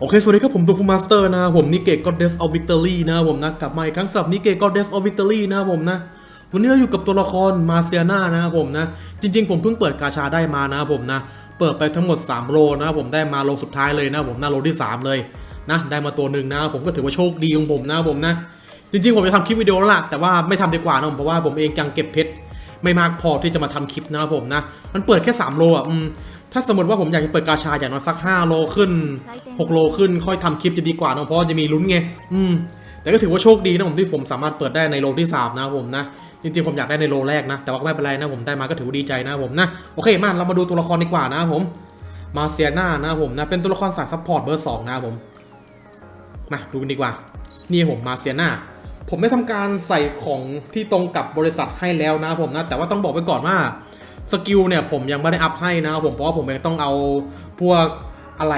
โอเค สวัสดีครับ ผมตูฟูมาสเตอร์นะผมนิเกตก็เดสออฟวิกตอรี่นะผมนะกลับมาอีกครั้งสำหรับนิเกตก็เดสออฟวิกตอรี่นะผมนะวันนี้เราอยู่กับตัวละครมาเซียนานะครับผมนะ จริง ๆ ผมเพิ่งเปิดกาชาได้มานะผมนะ เปิดไปทั้งหมด 3 โลนะผมได้มาโลสุดท้ายเลยนะผมนะโลที่ 3 เลยนะได้มาตัวหนึ่งนะผมก็ถือว่าโชคดีของผมนะผมนะ จริง ๆ ผมจะทำคลิปวิดีโอแล้วล่ะแต่ว่าไม่ทำดีกว่านะผมเพราะว่าผมเองยังเก็บเพชรไม่มากพอที่จะมาทำคลิปนะผมนะ มันเปิดแค่ 3 โลอะอืม ถ้าสมมติว่าผมอยากจะเปิดกาชาอย่างน้อยสัก 5 โลขึ้น 6 โลขึ้นค่อยทำคลิปจะดีกว่านะเพราะจะมีลุ้นไงอืมแต่ก็ถือว่าโชคดีนะผมที่ผมสามารถเปิดได้ในโลที่ 3 นะผมนะจริงๆผมอยากได้ในโลแรกนะ แต่ว่าไม่เป็นไรนะผมได้มาก็ถือว่าดีใจนะผมนะโอเคมาเรามาดูตัวละครดีกว่านะผม มาเซียนานะผมนะเป็นตัวละครสายซัพพอร์ตเบอร์สองนะผมมาดูกันดีกว่า นี่ผมมาเซียนาผมได้ทำการใส่ของที่ตรงกับบริษัทให้แล้วนะผมนะแต่ว่าต้องบอกไว้ก่อนว่า สกิลเนี่ยผมยังไม่ได้อัพให้นะครับผมเพราะว่าผมยังต้องเอาพวกอะไร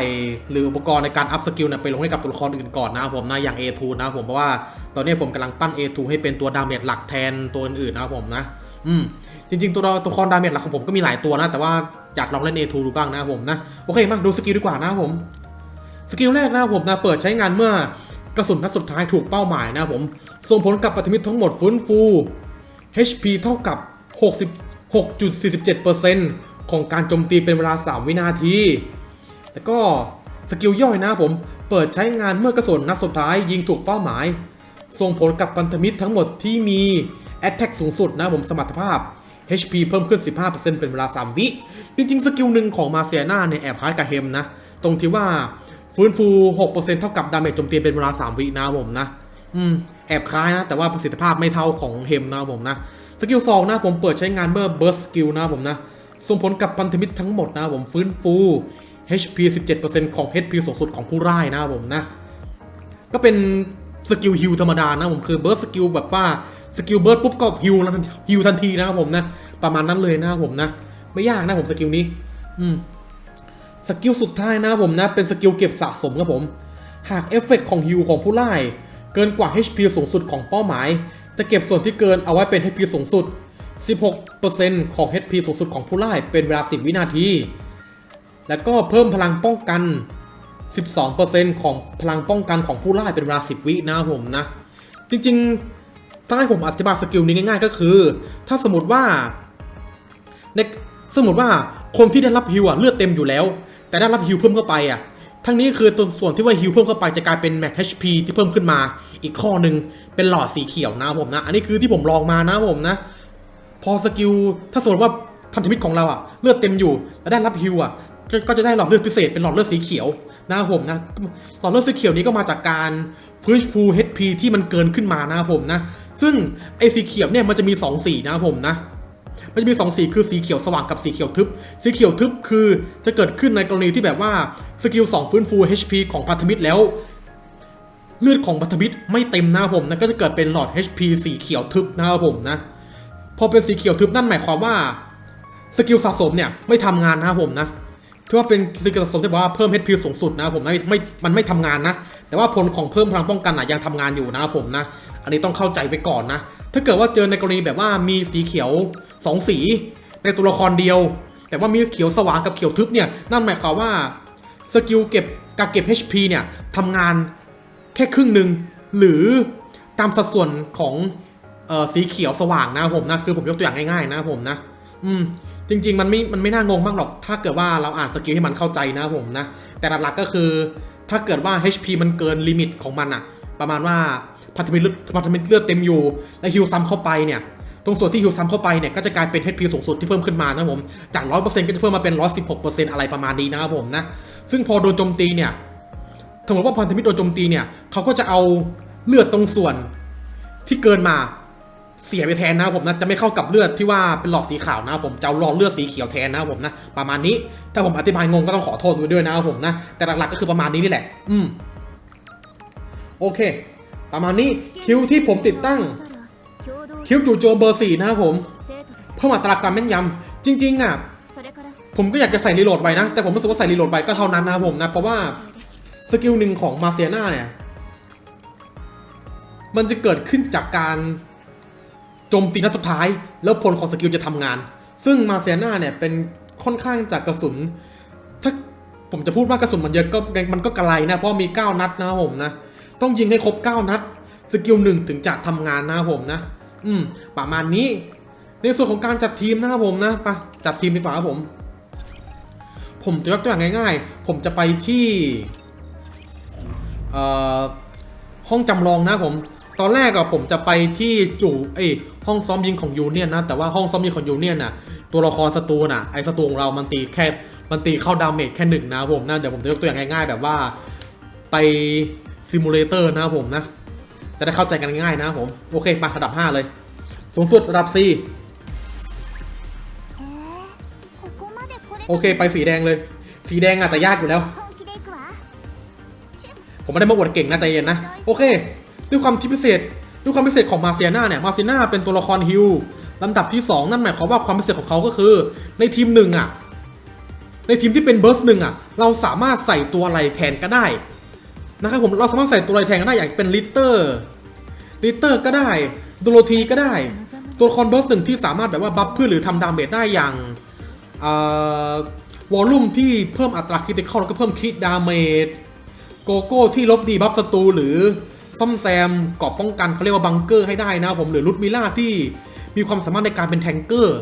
หรืออุปกรณ์ในการอัพสกิลเนี่ยไปลงให้กับตัวละครอื่นก่อนนะครับผมนะอย่าง A2 นะครับผมเพราะว่าตอนนี้ผมกำลังปั้น A2 ให้เป็นตัวดาเมจหลักแทนตัวอื่นๆนะครับผมนะ อืมจริงๆ ตัวตัวละครดาเมจหลักของผมก็มีหลายตัวนะ แต่ว่าอยากลองเล่น A2 ดูบ้างนะครับผมนะโอเคมาดูสกิลดีกว่านะครับผมสกิลแรกนะครับผมนะเปิดใช้งานเมื่อกระสุนนัดสุดท้ายถูกเป้าหมายนะครับผมส่งผลกับปัตมิตรทั้งหมดฟื้นฟู HP เท่ากับ 6.47%ของการโจมตีเป็นเวลา 3 วินาที แต่ก็สกิลย่อยนะผม เปิดใช้งานเมื่อกระสุนนัดสุดท้ายยิงถูกเป้าหมาย ส่งผลกับพันธมิตรทั้งหมดที่มี Attack สูงสุดนะผมสมรรถภาพ HP เพิ่มขึ้น 15%เป็นเวลา 3 วิ จริง ๆ สกิลหนึ่งของมาเซียนาเนี่ยแอบคล้ายกับเฮมนะ ตรงที่ว่าฟื้นฟู 6%เท่ากับดาเมจโจมตีเป็นเวลา 3 วินะผมนะ อืม แอบคล้ายนะ แต่ว่าประสิทธิภาพไม่เท่าของเฮมนะผมนะ สกิลสองนะผมเปิดใช้งานเมื่อ burst skill นะผมนะ ส่งผลกับพันธมิตรทั้งหมดนะผมฟื้นฟู HP 17%ของ HP สูงสุดของผู้ร่ายนะผมนะ ก็เป็นสกิลฮิลธรรมดานะผมคือเบิร์สสกิลแบบว่าสกิลเบิร์ดปุ๊บก็ฮิลแล้วฮิลทันทีนะครับผมนะ ประมาณนั้นเลยนะครับผมนะ ไม่ยากนะผมสกิลนี้ อืมสกิลสุดท้ายนะผมนะ เป็นสกิลเก็บสะสมครับผม หากเอฟเฟกต์ของฮิลของผู้ไล่เกินกว่า HP สูงสุดของเป้าหมาย จะเก็บส่วนที่เกินเอาไว้เป็น HP สูงสุด 16%ของ HP สูงสุดของผู้ไล่เป็นเวลา 10 วินาที แล้วก็เพิ่มพลังป้องกัน 12%ของพลังป้องกันของผู้ไล่เป็นเวลา 10 วินะผมนะ จริงๆ ถ้าให้ผมอธิบายสกิลนี้ง่ายๆ ก็คือ ถ้าสมมติว่าในสมมติว่าคนที่ได้รับฮิวอะเลือดเต็มอยู่แล้ว แต่ได้รับฮิวเพิ่มเข้าไปอะ ทั้งนี้คือตัวส่วนที่ว่าฮิวเพิ่มเข้าไปจะกลายเป็นแม็ก HP ที่เพิ่มขึ้นมาอีกข้อหนึ่งเป็นหลอดสีเขียวนะผมนะ อันนี้คือที่ผมลองมานะผมนะ พอสกิลถ้าสมมติว่าพันธมิตรของเราอะเลือดเต็มอยู่ แล้วได้รับฮิวอะก็ก็จะได้หลอดเลือดพิเศษเป็นหลอดเลือดสีเขียวนะผมนะหลอดเลือดสีเขียวนี้ก็มาจากการฟื้นฟู HP ที่มันเกินขึ้นมานะผมนะ ซึ่งไอ้สีเขียวเนี่ยมันจะมี 2 สีนะผมนะ มันจะมี 2 สีคือสีเขียวสว่างกับสีเขียวทึบ สีเขียวทึบคือจะเกิดขึ้นในกรณีที่แบบว่าสกิล2ฟื้นฟู HP ของพันธมิตรแล้ว เลือดของพันธมิตรไม่เต็มนะครับผมนะก็จะเกิดเป็นหลอด HP สีเขียวทึบนะครับผมนะ พอเป็นสีเขียวทึบนั่นหมายความว่าสกิลสะสมเนี่ยไม่ทำงานนะผมนะที่ว่าเป็นสกิลสะสมที่บอกว่าเพิ่ม HP สูงสุดนะผมนะไม่มันไม่ทำงานนะ แต่ว่าผลของเพิ่มพลังป้องกันอะยังทำงานอยู่นะผมนะ อันนี้ต้องเข้าใจไปก่อนนะ ถ้าเกิดว่าเจอในกรณีแบบว่ามีสีเขียว สองสีในตัวละครเดียว แต่ว่ามีเขียวสว่างกับเขียวทึบเนี่ยนั่นหมายความว่าสกิลเก็บการเก็บ HP เนี่ยทำงานแค่ครึ่งหนึ่งหรือตามสัดส่วนของเอ่อสีเขียวสว่างนะผมนะคือผมยกตัวอย่างง่ายๆนะผมนะอืมจริง ๆ มันไม่มันไม่น่างงมากหรอก ถ้าเกิดว่าเราอ่านสกิลให้มันเข้าใจนะผมนะแต่หลักๆก็คือ ถ้าเกิดว่า HP มันเกินลิมิตของมันอะประมาณว่าพันธมิตรเลือดพันธมิตรเลือดเต็มอยู่ และฮิวซ้ำเข้าไปเนี่ย ตรงส่วนที่ฮิวซ้ำเข้าไปเนี่ยก็จะกลายเป็น HP สูงสุดที่เพิ่มขึ้นมานะครับผมจาก 100%ก็จะเพิ่มมาเป็น 116%อะไรประมาณนี้นะครับผมนะซึ่งพอโดนโจมตีเนี่ยสมมติว่าพันธมิตรโดนโจมตีเนี่ยเขาก็จะเอาเลือดตรงส่วนที่เกินมาเสียไปแทนนะผมนะจะไม่เข้ากับเลือดที่ว่าเป็นหลอดสีขาวนะผมจะเอาหลอดเลือดสีเขียวแทนนะผมนะประมาณนี้ถ้าผมอธิบายงงก็ต้องขอโทษไว้ด้วยนะครับผมนะแต่หลักๆก็คือประมาณนี้นี่แหละ อืมโอเค ประมาณนี้คิวที่ผมติดตั้ง คิวจู่โจมเบอร์สี่นะครับผมเพิ่มอัตราการแม่นยำจริงๆอะผมก็อยากจะใส่รีโหลดไว้นะ แต่ผมรู้สึกว่าใส่รีโหลดไว้ก็เท่านั้นนะครับผมนะ เพราะว่าสกิลหนึ่งของมาเซียนาเนี่ย มันจะเกิดขึ้นจากการโจมตีนัดสุดท้าย แล้วผลของสกิลจะทำงาน ซึ่งมาเซียนาเนี่ยเป็นค่อนข้างจากกระสุน ถ้าผมจะพูดว่ากระสุนมันเยอะก็มันก็กระไรนะ เพราะมี 9 นัดนะครับผมนะ ต้องยิงให้ครบ 9 นัด สกิลหนึ่งถึงจะทำงานนะครับผมนะ อืม ประมาณนี้ ในส่วนของการจัดทีมนะครับผมนะไปจัดทีมดีกว่าครับผม ผมจะยกตัวอย่างง่าย ๆ ผมจะไปที่เอ่อห้องจำลองนะผม ตอนแรกอะผมจะไปที่จู่เอ้ยห้องซ้อมยิงของยูเนียนนะ แต่ว่าห้องซ้อมยิงของยูเนียนน่ะ ตัวละครศัตรูน่ะ ไอศัตรูของเรามันตีแค่มันตีเข้าดาเมจแค่หนึ่งนะผมนะเดี๋ยวผมจะยกตัวอย่างง่าย ๆ แบบว่าไปซิมูเลเตอร์นะครับผมนะ จะได้เข้าใจกันง่ายนะผม โอเคมาระดับ 5 เลย สูงสุดระดับ 4 โอเคไปสีแดงเลย สีแดงอะแต่ยากอยู่แล้ว ผมไม่ได้มาอวดเก่งนะใจเย็นนะ โอเค ด้วยความที่พิเศษ ด้วยความพิเศษของมาเซียนาเนี่ย มาเซียนาเป็นตัวละครฮิลลำดับที่ 2 นั่นหมายความว่าความพิเศษของเขาก็คือ ในทีมหนึ่งอะในทีมที่เป็นเบิร์สหนึ่งอะเราสามารถใส่ตัวอะไรแทนก็ได้ นะครับผมเราสามารถใส่ตัวอะไรแทนก็ได้อย่างเป็นลิตเตอร์ลิตเตอร์ก็ได้โดโรธีก็ได้ ตัวละครเบิร์สหนึ่งที่สามารถแบบว่าบัฟเพืชหรือทำดาเมจได้อย่างวอลลุ่มที่เพิ่มอัตราคริติคอลแล้วก็เพิ่มคิดดาเมจโกโก้ที่ลบดีบัฟศัตรูหรือซ่อมแซมกราะป้องกันเขาเรียกว่าบังเกอร์ให้ได้นะผมหรือลุดมิล่าที่มีความสามารถในการเป็นแทงเกอร์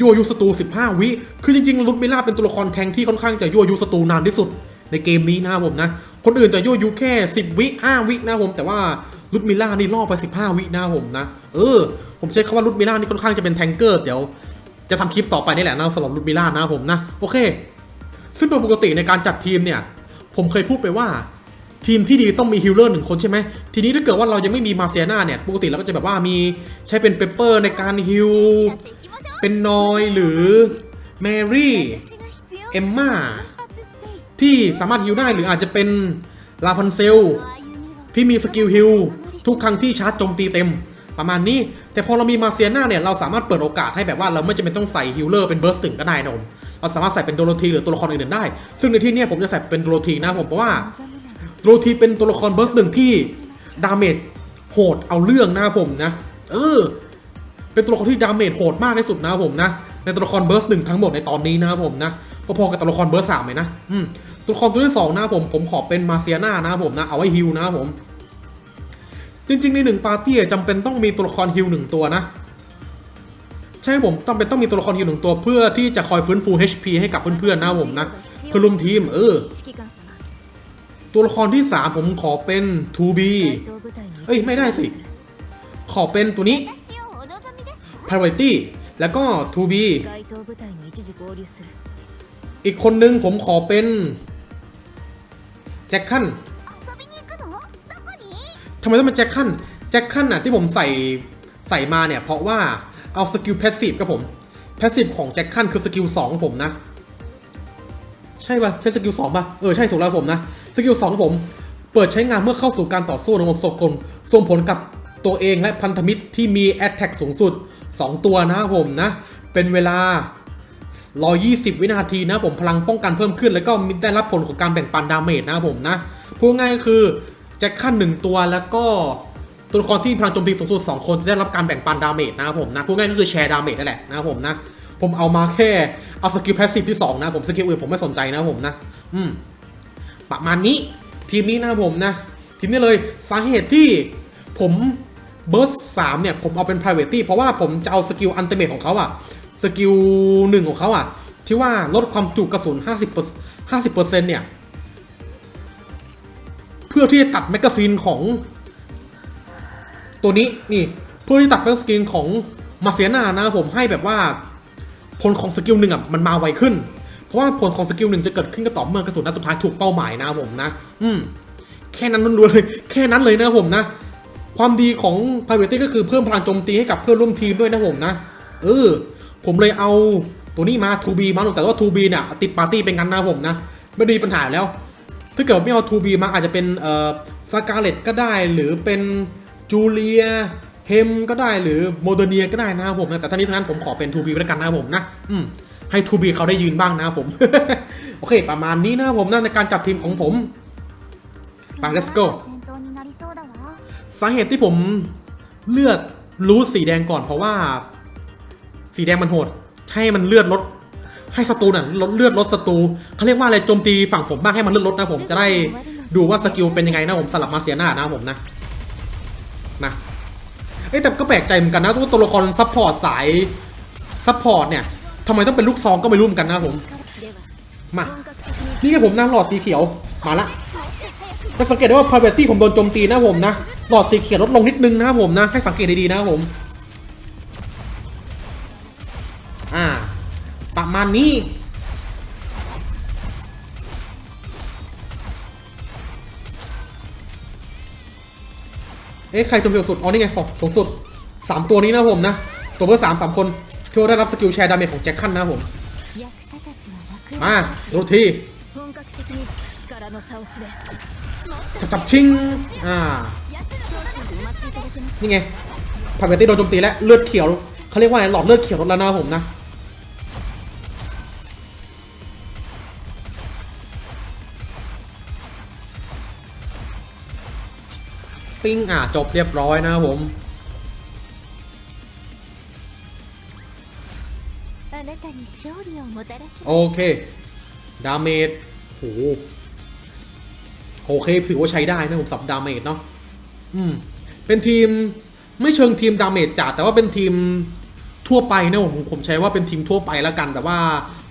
ยั่วยุศตู 15 วิ คือจริงๆลุดมิล่าเป็นตัวละครแทงที่ค่อนข้างจะยั่วยุศตูนานที่สุด ในเกมนี้นะครับผมนะ คนอื่นจะยั่วยุแค่ 10 วิ5วินะผมแต่ว่าลุดมิล่านี่ล่อไป 15 วินะผมนะ เออ ผมใช้คำว่าลุดมิล่านี่ค่อนข้างจะเป็นแทงเกอร์เดี๋ยวจะทำคลิปต่อไปนี่แหละนะสำหรับลุดมิล่านะผมนะโอเค ซึ่งโดยปกติในการจัดทีมเนี่ย ผมเคยพูดไปว่าทีมที่ดีต้องมีฮิลเลอร์หนึ่งคนใช่ไหม ทีนี้ถ้าเกิดว่าเรายังไม่มีมาเซียนาเนี่ย ปกติเราก็จะแบบว่ามีใช้เป็นเปเปอร์ในการฮิลเป็นนอยหรือแมรี่ เอมมา ที่สามารถฮิลได้หรืออาจจะเป็นลาพันเซล ที่มีสกิลฮิลทุกครั้งที่ชาร์จโจมตีเต็ม ประมาณนี้ แต่พอเรามีมาเซียนาเนี่ยเราสามารถเปิดโอกาสให้แบบว่าเราไม่จำเป็นต้องใส่ฮิลเลอร์เป็นเบิร์สถึงก็ได้นมเราสามารถใส่เป็นโดโรธีหรือตัวละครอื่นๆได้ ซึ่งในที่นี้ผมจะใส่เป็นโดโรธีนะผมเพราะว่าโดโรธีเป็นตัวละครเบิร์สหนึ่งที่ดาเมจโหดเอาเรื่องนะผมนะ เออ เป็นตัวละครที่ดาเมจโหดมากที่สุดนะผมนะ ในตัวละครเบิร์สหนึ่งทั้งหมดในตอนนี้นะผมนะพอๆกับตัวละครเบิร์สสามเลยนะ อืม ตัวละครตัวที่สองนะผมผมขอเป็นมาเซียนานะผมนะเอาไว้ฮิวนะผม จริงๆในหนึ่งปาร์ตี้จำเป็นต้องมีตัวละครฮิวหนึ่งตัวนะ ใช่ผมต้องเป็นต้องมีตัวละครฮิวหนึ่งตัวเพื่อที่จะคอยฟื้นฟู HP ให้กับเพื่อนๆนะผมนะเพื่อร่มทีมเออตัวละครที่สามผมขอเป็นทูบีเอ้ย ไม่ได้สิ ขอเป็นตัวนี้ Priority แล้วก็ทูบีอีกคนนึงผมขอเป็น จ็คคันทำไมต้องเป็นแจ็คคันแจ็คคันอะที่ผมใส่ใส่มาเนี่ย เพราะว่าเอาสกิลแพสซีฟกับผมแพสซีฟของแจ็คคันคือสกิลสองของผมนะ ใช่ป่ะ ใช่สกิลสองป่ะ เออ ใช่ถูกแล้วผมนะ สกิลสองของผม เปิดใช้งานเมื่อเข้าสู่การต่อสู้ระบบสกลส่งผลกับตัวเองและพันธมิตรที่มีแอตแทกสูงสุด 2 ตัวนะผมนะ เป็นเวลา 120 วินาทีนะผมพลังป้องกันเพิ่มขึ้น แล้วก็มีได้รับผลของการแบ่งปันดาเมจนะผมนะพูดง่ายก็คือแจ็คขั้นหนึ่งตัวแล้วก็ตัวละครที่พลังโจมตีสูงสุด2คนจะได้รับการแบ่งปันดาเมจนะครับผมนะพูดง่ายก็คือแชร์ดาเมจนั่นแหละนะครับผมนะผมเอามาแค่เอาสกิลแพสซีฟที่2นะผมสกิลอื่นผมไม่สนใจนะผมนะอืมประมาณนี้ทีมนี้นะผมนะทีมนี้เลยสาเหตุที่ผมเบิร์สสามเนี่ยผมเอาเป็น private เพราะว่าผมจะเอาสกิลอันเตเมทของเขาอะ สกิลหนึ่งของเขาอะที่ว่าลดความจุกระสุน 50 50%เนี่ย เพื่อที่จะตัดแมกกาซีนของ ตัวนี้นี่เพื่อที่ตัดแมกกาซีนของมาเซียนานะผมให้แบบว่า ผลของสกิลหนึ่งอะมันมาไวขึ้น เพราะว่าผลของสกิลหนึ่งจะเกิดขึ้นก็ต่อเมื่อกระสุนนัดสุดท้ายถูกเป้าหมายนะผมนะ อืมแค่นั้นล้วนๆเลย แค่นั้นเลยนะผมนะ ความดีของ p r i v a t y ก็คือเพิ่มพลังโจมตีให้กับเพื่อนร่วมทีมด้วยนะผมนะ เออ ผมเลยเอาตัวนี้มา 2B มาหนุแต่ว่า 2B เนี่ยติดปาร์ตี้เป็นกันนะผมนะ ไม่มีปัญหาแล้ว ถ้าเกิดไม่เอา 2B มาอาจจะเป็นเอ่อสกาเลตก็ได้หรือเป็นจูเลียเฮมก็ได้หรือโมเดเนียก็ได้นะผมนะแต่ท่านี้ทั้งนั้นผมขอเป็น 2B แล้วกันนะครับผมนะอืมให้ 2B เขาได้ยืนบ้างนะผม โอเค ประมาณนี้นะผมนะในการจับทีมของผมไป let's go สาเหตุที่ผมเลือกรูสสีแดงก่อนเพราะว่า สีแดงมันโหด ให้มันเลือดลด ให้ศัตรูน่ะลดเลือดลดศัตรูเขาเรียกว่าอะไรโจมตีฝั่งผมบ้างให้มันเลือดลดนะผมจะได้ดูว่าสกิลเป็นยังไงนะผมสลับมาเสียหน้านะผมนะนะเอ้แต่ก็แปลกใจเหมือนกันนะว่าตัวละครซัพพอร์ตสายซัพพอร์ตเนี่ยทำไมต้องเป็นลูกซองก็ไม่รู้เหมือนกันนะผมมานี่ไงผมนะหลอดสีเขียวมาละจะสังเกตได้ว่า privacy ผมโดนโจมตีนะผมนะหลอดสีเขียวลดลงนิดนึงนะผมนะให้สังเกตดีๆนะผมา ประมาณนี้ เอ๊ะ ใครจมเร็วสุด อ๋อ นี่ไงสองสุดสามตัวนี้นะผมนะ ตัวเบอร์สามสามคนที่ได้รับสกิลแชร์ดาเมจของแจ็คคันนะผม มาดูทีจับจับชิง อ่า นี่ไงพาเวตี้โดนโจมตีแล้ว เลือดเขียว เขาเรียกว่าอะไรหลอดเลือดเขียวลดแล้วนะผมนะ ปิ้งอะจบเรียบร้อยนะผมโอเค ดาเมจโหโอเคถือว่าใช้ได้นะผมสับดาเมจเนาะอืมเป็นทีมไม่เชิงทีมดาเมจจัาแต่ว่าเป็นทีมทั่วไปนะผมผมใช้ว่าเป็นทีมทั่วไปแล้วกัน แต่ว่า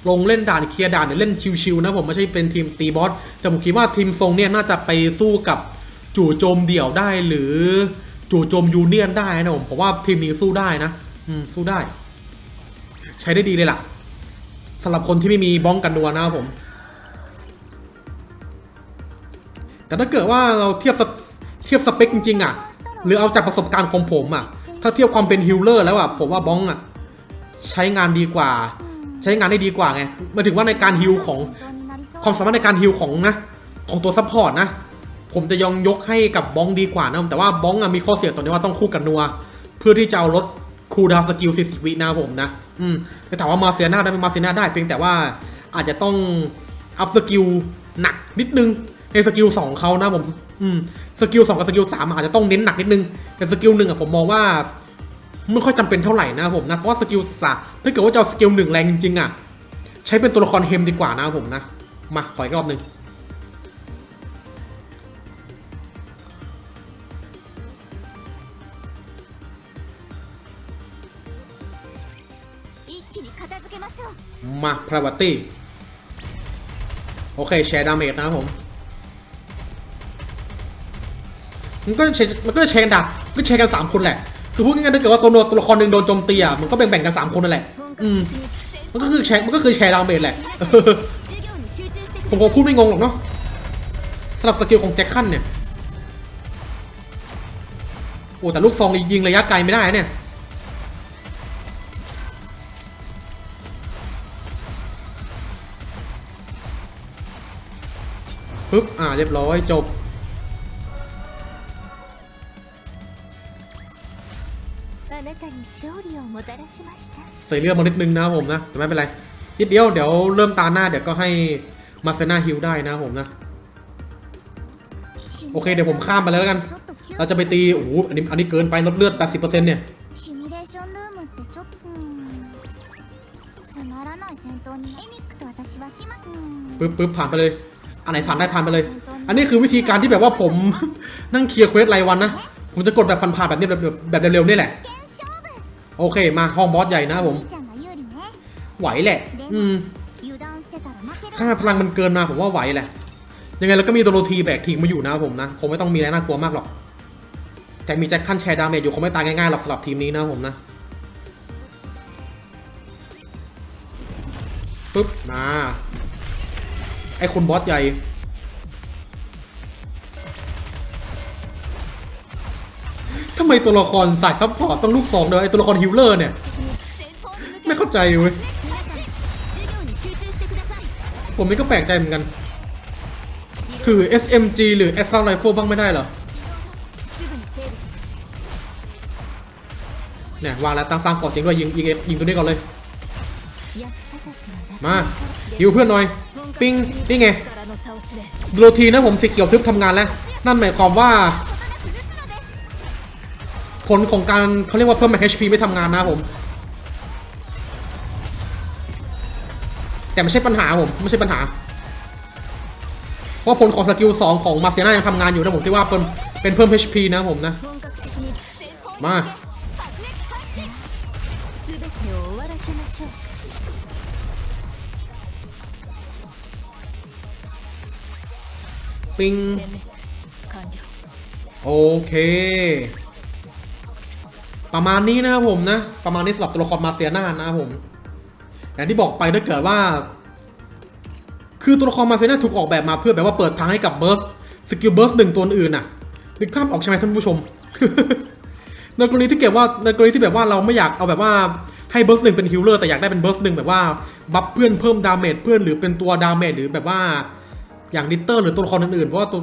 ลงเล่นด่านเคลียร์ด่านหรือเล่นชิวๆนะผมไม่ใช่เป็นทีมตีบอสแต่ผมคิดว่าทีมทรงเนี่ยน่าจะไปสู้กับ จู่โจมเดี่ยวได้หรือจู่โจมยูเนียนได้นะผมผมว่าทีมนี้สู้ได้นะ อืมสู้ได้ ใช้ได้ดีเลยล่ะสำหรับคนที่ไม่มีบ้องกันนัวนะครับผม แต่ถ้าเกิดว่าเราเทียบสเทียบสเปคจริงๆอะ หรือเอาจากประสบการณ์ของผมอะ ถ้าเทียบความเป็นฮิลเลอร์แล้วอะผมว่าบ้องอะ ใช้งานดีกว่า ใช้งานได้ดีกว่าไงมาถึงว่าในการฮิลของความสามารถในการฮิลของนะของตัวซัพพอร์ตนะ ผมจะยองยกให้กับบ้องดีกว่านะแต่ว่าบ้องอมีข้อเสียตรงนี้ว่าต้องคู่กับนัว เพื่อที่จะเอาลดคูดาวสกิล40วินะผมนะ อืมแต่ถามว่ามาเซียนาได้ไหมมาเซียนาได้เพียงแต่ว่าอาจจะต้องอัพสกิลหนักนิดนึงในสกิล2เขานะผมอืมสกิล2กับสกิล3อาจจะต้องเน้นหนักนิดนึงแต่สกิลหนึ่งอะผมมองว่าไม่ค่อยจำเป็นเท่าไหร่นะผมนะเพราะว่าสกิลสามถ้าเกิดว่าจะสกิลหนึ่งแรงจริงๆอะใช้เป็นตัวละครเฮมดีกว่านะผมนะมาขออีกรอบหนึ่ง มาพราบัตตี้ โอเค แชร์ดาเมจนะผม มันก็มันก็จะแชร์ดับก็แชร์กัน 3 คนแหละ คือพูดง่ายๆถ้าเกิดว่าตัวโนตัวละครหนึ่งโดนโจมตีอะมันก็แบ่งๆกัน 3 คนนั่นแหละ อืม มันก็คือแชร์มันก็คือแชร์ดาเมจแหละ ผมคงพูดไม่งงหรอกเนาะสำหรับสกิลของแจ็คขันเนี่ย โอ้แต่ลูกซองยิงระยะไกลไม่ได้เนี่ย ปึ๊บ อ่า เรียบร้อย จบ ใส่เลือดมานิดนึงนะผมนะ แต่ไม่เป็นไร นิดเดียว เดี๋ยวเริ่มตาหน้า เดี๋ยวก็ให้มาเซนาฮิลได้นะผมนะ โอเค เดี๋ยวผมข้ามไปแล้วกัน เราจะไปตี โอ้โห อันนี้ อันนี้เกินไปลดเลือด 80%เนี่ยปึ๊บปึ๊บผ่านไปเลย อันไหนผ่านได้ผ่านไปเลย อันนี้คือวิธีการที่แบบว่าผม นั่งเคลียร์เควสรวันนะ ผมจะกดแบบผ่านๆแบบนี้แบบแบบเร็วๆนี่แหละ โอเค มาห้องบอสใหญ่นะผม ไหวแหละ อืมค่าพลังมันเกินมาผมว่าไหวแหละ ยังไงเราก็มีตัโรทีแบกทีมมาอยู่นะผมนะคงไม่ต้องมีอะไรน่ากลัวมากหรอก แต่มีแจ็คขั้นแชร์ดาเมจอยู่คงไม่ตายง่ายๆหรอกสำหรับทีมนี้นะผมนะปุ๊บมา ไอคนบอสใหญ่ ทำไมตัวละครสายซับพอร์ตต้องลูกสองเด้อไอตัวละครฮิลเลอร์เนี่ย ไม่เข้าใจเว้ย ผมนี่ก็แปลกใจเหมือนกัน ถือ SMG หรือ Assault Rifle บ้างไม่ได้เหรอ เนี่ยวางแล้วตั้งสร้างเกอะจริงด้วยยิงยิงยิงตัวนี้ก่อนเลย มาฮิวเพื่อนหน่อย ปิงนี่ไงโรทีนะผมสีเขียวทึบทำงานแล้ว นั่นหมายความว่า ผลของการเขาเรียกว่าเพิ่มมา HP ไม่ทำงานนะผม แต่ไม่ใช่ปัญหาผม ไม่ใช่ปัญหา เพราะผลของสกิล2ของมาเซียนายังทำงานอยู่นะผมที่ว่าเป็นเป็นเพิ่ม HP นะผมนะ มาิงโอเค ประมาณนี้นะครับผมนะ ประมาณนี้สำหรับตัวละครมาเซียนานะครับผม อย่างที่บอกไปถ้าเกิดว่า คือตัวละครมาเซียนาถูกออกแบบมาเพื่อแบบว่าเปิดทางให้กับเบิร์สสกิลเบิร์สหนึ่งตัวอื่นน่ะนึกข้ามออกใช่ไหมท่านผู้ชมในกรณีที่เก็บว่าในกรณีที่แบบว่าเราไม่อยากเอาแบบว่าให้เบิร์สหนึ่งเป็นฮิลเลอร์แต่อยากได้เป็นเบิร์สหนึ่งแบบว่าบัฟเพื่อนเพิ่มดาเมจเพื่อนหรือเป็นตัวดาเมจหรือแบบว่า อย่างดิเตอร์หรือตัวละครอื่นๆ เพราะว่าตัว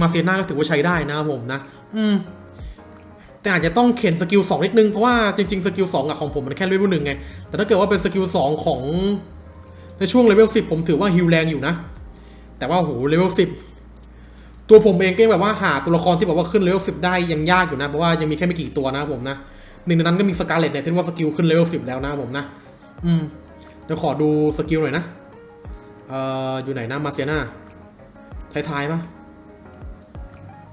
มาเซียนาก็ถือว่าใช้ได้นะครับผมนะ อืม แต่อาจจะต้องเข็นสกิลสองนิดนึง เพราะว่าจริงๆ สกิลสองของผมมันแค่เลเวลหนึ่งไง แต่ถ้าเกิดว่าเป็นสกิลสองของ ในช่วงเลเวลสิบผมถือว่าฮิลแรงอยู่นะ แต่ว่าโหเลเวลสิบตัวผมเองก็ยังแบบว่าหาตัวละครที่แบบว่าขึ้นเลเวลสิบได้ยังยากอยู่นะ เพราะว่ายังมีแค่ไม่กี่ตัวนะครับผมนะหนึ่งในนั้นก็มีสกาเลตเนี่ยที่ว่าสกิลขึ้นเลเวลสิบแล้วนะครับผมนะ อืมเดี๋ยวขอดูสกิลหน่อยนะ เอ่ออยู่ไหนนะมาเซียนาท้ายๆปะ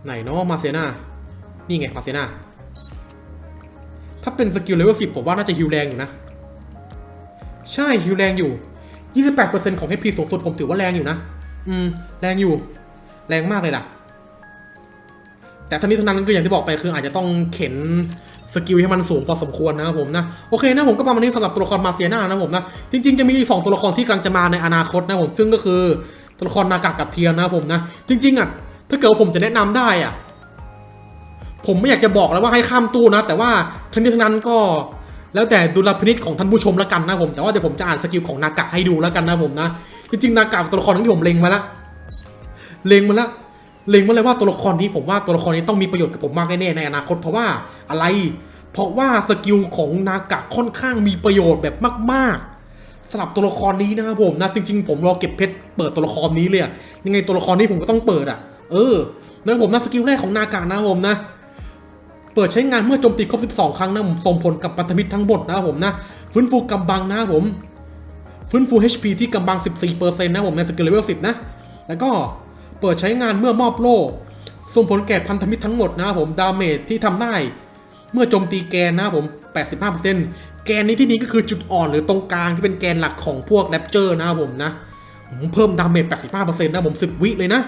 ไหนเนาะมาเซียนานี่ไงมาเซียนาถ้าเป็นสกิลเลเวลสิบผมว่าน่าจะฮิวแรงอยู่นะ ใช่ฮิวแรงอยู่ 28%ของ HP สูงสุดผมถือว่าแรงอยู่นะ อืม แรงอยู่ แรงมากเลยล่ะ แต่ทั้งนี้ทั้งนั้นก็อย่างที่บอกไปคืออาจจะต้องเข็น สกิลให้มันสูงพอสมควรนะครับผมนะโอเคนะผมก็ประมาณนี้สำหรับตัวละครมาเซียนานะผมนะจริงๆจะมีอีกสองตัวละครที่กำลังจะมาในอนาคตนะผมซึ่งก็คือตัวละครนากะกับเทียนนะผมนะจริงๆอะถ้าเกิดผมจะแนะนำได้อะผมไม่อยากจะบอกแล้วว่าให้ข้ามตู้นะ แต่ว่าทั้งนี้ทั้งนั้นก็แล้วแต่ดุลพินิจของท่านผู้ชมแล้วกันนะผมแต่ว่าเดี๋ยวผมจะอ่านสกิลของนากะให้ดูแล้วกันนะผมนะจริงๆนากะตัวละครที่ผมเล็งมาแล้วเล็งมาแล้ว เล็งมาเลยว่าตัวละครนี้ผมว่าตัวละครนี้ต้องมีประโยชน์กับผมมากแน่ๆในอนาคตเพราะว่าอะไร เพราะว่าสกิลของนากะค่อนข้างมีประโยชน์แบบมากๆสำหรับตัวละครนี้นะครับผมนะจริง ๆ ผมรอเก็บเพชรเปิดตัวละครนี้เลยยังไงตัวละครนี้ผมก็ต้องเปิดอะ เออนะผมนะสกิลแรกของนากะนะครับผมนะเปิดใช้งานเมื่อโจมตีครบ 12 ครั้งนะผมส่งผลกับพันธมิตรทั้งหมดนะครับผมนะฟื้นฟูกำบังนะครับผมฟื้นฟู HP ที่กำบัง 14%นะผมในสกิลเลเวล 10 นะ แล้วก็ เปิดใช้งานเมื่อมอบโล่ส่งผลแก่พันธมิตรทั้งหมดนะครับผมดาเมจที่ทำได้ เมื่อโจมตีแกนนะครับผม 85%แกนนี้ที่นี้ก็คือจุดอ่อนหรือตรงกลางที่เป็นแกนหลักของพวกแรปเจอร์นะครับผมนะผมเพิ่มดาเมจ 85%นะผม 10 วิเลยนะ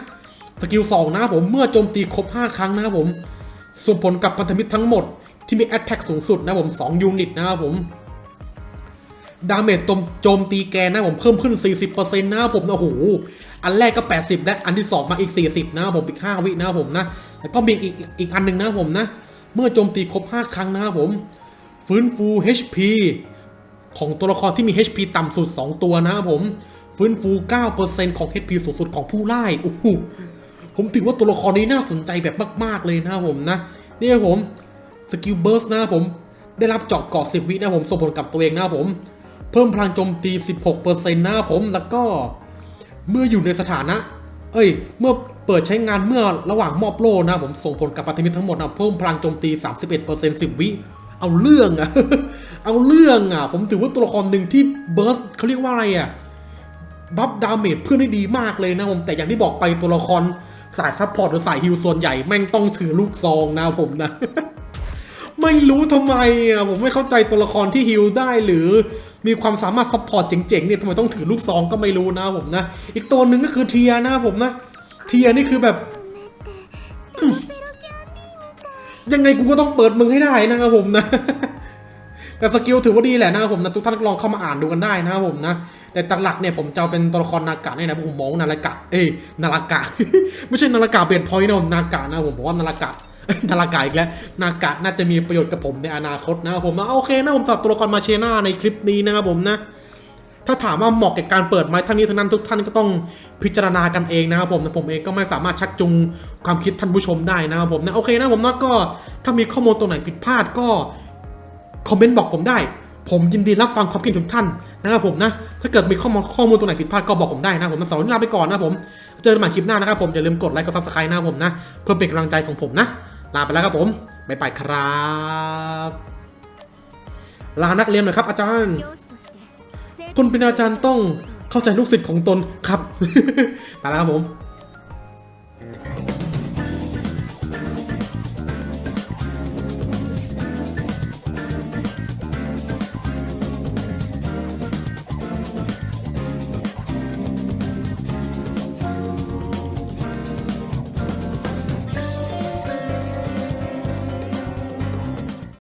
สกิล 2 นะครับผมเมื่อโจมตีครบ 5 ครั้งนะครับผมส่งผลกับพันธมิตรทั้งหมดที่มีแอตแทกสูงสุดนะครับผม 2 ยูนิตนะครับผม ดาเมจโจมตีแกนนะผมเพิ่มขึ้น 40%นะครับผมโอ้โหอันแรกก็ 80 และอันที่ 2 มาอีก 40 นะผมอีก 5 วินะผมนะแล้วก็มีอีกอีกอันหนึ่งนะผมนะ เมื่อโจมตีครบ 5 ครั้งนะครับผม ฟื้นฟู HP ของตัวละครที่มี HP ต่ำสุด 2 ตัวนะผม ฟื้นฟู 9%ของ HP สูงสุดของผู้ไล่โอ้โหผมถือว่าตัวละครนี้น่าสนใจแบบมาก ๆ เลยนะครับผมนะนี่ครับผมสกิลเบิร์สนะผม ได้รับเจาะเกาะ10 วินะผมส่งผลกับตัวเองนะผม เพิ่มพลังโจมตี 16%นะครับผมแล้วก็เมื่ออยู่ในสถานะ เอ้ย เมื่อเปิดใช้งานเมื่อระหว่างมอบโล่นะผมส่งผลกับปัตมิตทั้งหมดนะเพิ่มพลังโจมตี 31% 10 วิเอาเรื่องอะเอาเรื่องอะผมถือว่าตัวละครหนึ่งที่เบิร์สเขาเรียกว่าอะไรอะบัฟดาเมจเพื่อนได้ดีมากเลยนะผมแต่อย่างที่บอกไปตัวละครสายซัพพอร์ตหรือสายฮิลส่วนใหญ่แม่งต้องถือลูกซองนะผมนะ ไม่รู้ทำไมอะผมไม่เข้าใจตัวละครที่ฮิลได้หรือ มีความสามารถซัพพอร์ตเจ๋งๆเนี่ยทำไมต้องถือลูกซองก็ไม่รู้นะผมนะ อีกตัวหนึ่งก็คือเทียนะผมนะ เทียนี่คือแบบยังไงกูก็ต้องเปิดมึงให้ได้นะครับผมนะ แต่สกิลถือว่าดีแหละนะครับผมนะทุกท่านลองเข้ามาอ่านดูกันได้นะครับผมนะแต่ตักหลักเนี่ยผมจะเอาเป็นตัวละครนากะเนี่ยนะผมมองนารากะ เอ้ยนารากะ ไม่ใช่นารากะเปลี่ยนพอยต์นะผมนากะนะผมบอกว่านารากะ นารากะอีกแล้วนากะน่าจะมีประโยชน์กับผมในอนาคตนะครับผมนะโอเคนะผมสำหรับตัวละครมาเชน่าในคลิปนี้นะครับผมนะถ้าถามว่าเหมาะกับการเปิดไหมทั้งนี้ทั้งนั้นทุกท่านก็ต้องพิจารณากันเองนะครับผมนะผมเองก็ไม่สามารถชักจูงความคิดท่านผู้ชมได้นะครับผมนะโอเคนะผมนะก็ถ้ามีข้อมูลตรงไหนผิดพลาดก็คอมเมนต์บอกผมได้ ผมยินดีรับฟังความคิดเห็นทุกท่านนะครับผมนะถ้าเกิดมีข้อมูลข้อมูลตรงไหนผิดพลาดก็บอกผมได้นะผมนะสำหรับวันนี้ลาไปก่อนนะผมเจอกันใหม่คลิปหน้านะครับผมอย่าลืมกดไลค์กดซับสไครต์นะครับผมนะเพื่อเป็นกำลังใจของผมนะ ลาไปแล้วครับผมไม่ไปครับ ลานักเรียนหน่อยครับ อาจารย์ คุณเป็นอาจารย์ต้องเข้าใจลูกศิษย์ของตนครับ ไปแล้วครับผม